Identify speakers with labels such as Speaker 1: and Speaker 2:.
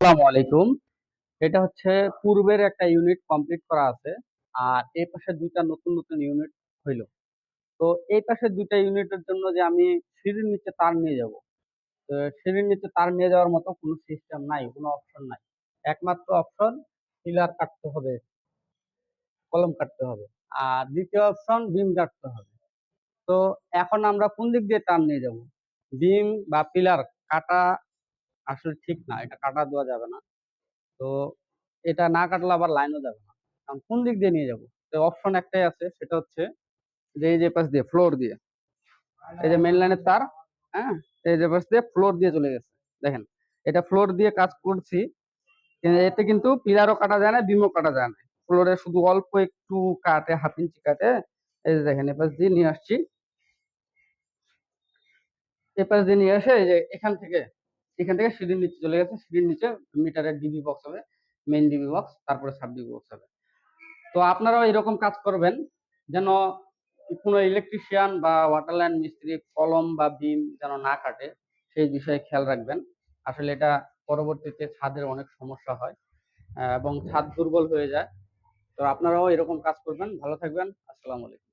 Speaker 1: আসসালামু আলাইকুম। এটা হচ্ছে পূর্বের একটা ইউনিট কমপ্লিট করা আছে, আর এই পাশে দুইটা নতুন নতুন ইউনিট হইল। তো এই পাশে দুইটা ইউনিটের জন্য যে আমি সিঁড়ির নিচে তার নিয়ে যাব, তো সিঁড়ির নিচে তার নিয়ে যাওয়ার মতো কোনো সিস্টেম নাই, কোনো অপশন নাই। একমাত্র অপশন পিলার কাটতে হবে, কলম কাটতে হবে, আর দ্বিতীয় অপশন বিম কাটতে হবে। তো এখন আমরা কোন দিক দিয়ে তার নিয়ে যাব? বিম বা পিলার কাটা আসলে ঠিক না, এটা কাটা দেওয়া যাবে না। তো এটা না কাটলে আবার লাইনও যাবে না। কারণ কোন দিক দিয়ে নিয়ে যাব? অপশন একটাই আছে, সেটা হচ্ছে যে এই যে পাশ দিয়ে ফ্লোর দিয়ে। এই যে মেন লাইনের তার হ্যাঁ? এই যে পাশ দিয়ে ফ্লোর দিয়ে চলে গেছে। দেখেন, এটা ফ্লোর দিয়ে কাজ করছি এতে কিন্তু পিলারও কাটা যায় না, বিমও কাটা যায় না। ফ্লোরে শুধু অল্প একটু কাটে, হাফ ইঞ্চি কাটে। এই যে দেখেন এপাশ দিয়ে নিয়ে আসছি। এপাশ দিয়ে নিয়ে আসে এই যে এখান থেকে এখান থেকে সিঁড়ির নিচে চলে গেছে। সিঁড়ির নিচে মিটারের ডিবি বক্স হবে মেইন ডিবি বক্স তারপরে সাব ডিবি বক্স হবে। তো আপনারাও এরকম কাজ করবেন যেন কোনো ইলেকট্রিশিয়ান বা ওয়াটার লাইন মিস্ত্রি কলম বা বিম যেন না কাটে, সেই বিষয়ে খেয়াল রাখবেন। আসলে এটা পরবর্তীতে ছাদের অনেক সমস্যা হয় এবং ছাদ দুর্বল হয়ে যায়। তো আপনারাও এরকম কাজ করবেন। ভালো থাকবেন। আসসালামু আলাইকুম।